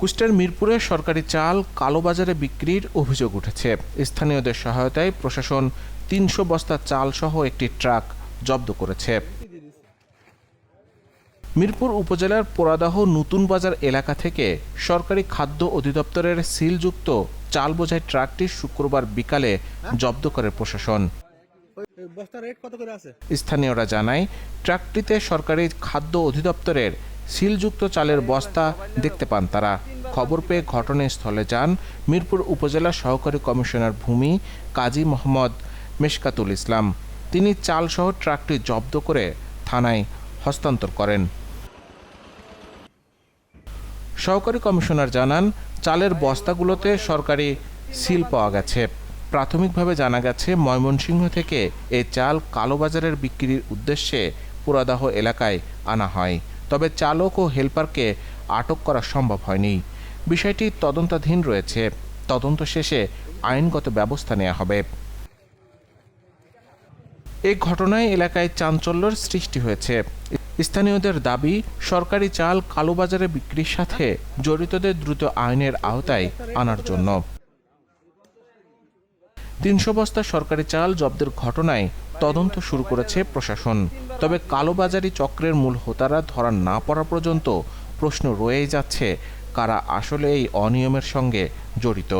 কুষ্টের মিরপুরে সরকারি চাল কালোবাজারে বিক্রির অভিযোগ উঠেছে। স্থানীয়দের সহায়তায় প্রশাসন তিনশো বস্তা চাল সহ একটি ট্রাক জব্দ করেছে। মিরপুর উপজেলার পোড়াদাহ নতুন বাজার এলাকা থেকে সরকারি খাদ্য অধিদপ্তরের সিলযুক্ত চাল বোঝাই ট্রাকটি শুক্রবার বিকালে জব্দ করে প্রশাসন। স্থানীয়রা জানায় ট্রাকটিতে সরকারি খাদ্য অধিদপ্তরের সিলযুক্ত চালের বস্তা দেখতে পান তারা। খবর পেয়ে ঘটনাস্থলে যান মিরপুর উপজেলা সহকারী কমিশনার ভূমি কাজী মোহাম্মদ মেশকাতুল ইসলাম। তিনি চালসহ ট্রাকটি জব্দ করে থানায় হস্তান্তর করেন। সহকারী কমিশনার জানান, চালের বস্তাগুলোতে সরকারি সিল পাওয়া গেছে। প্রাথমিকভাবে জানা গেছে, ময়মনসিংহ থেকে এ চাল কালোবাজারের বিক্রির উদ্দেশ্যে পুরাদাহ এলাকায় আনা হয়। তবে চালক ও হেলপারকে আটক করা সম্ভব হয়নি। বিষয়টি তদন্তাধীন রয়েছে। তদন্ত শেষে আইনগত ব্যবস্থা নেওয়া হবে। এই ঘটনায় এলাকায় চাঞ্চল্যের সৃষ্টি হয়েছে। স্থানীয়দের দাবি, সরকারি চাল কালোবাজারে বিক্রির সাথে জড়িতদের দ্রুত আইনের আওতায় আনার জন্য। তিনশো বস্তা সরকারি চাল জব্দের ঘটনায় তদন্ত শুরু করেছে প্রশাসন। তবে কালোবাজারি চক্রের মূল হোতারা ধরা না পড়া পর্যন্ত প্রশ্ন রয়েই যাচ্ছে কারা আসলে এই অনিয়মের সঙ্গে জড়িত।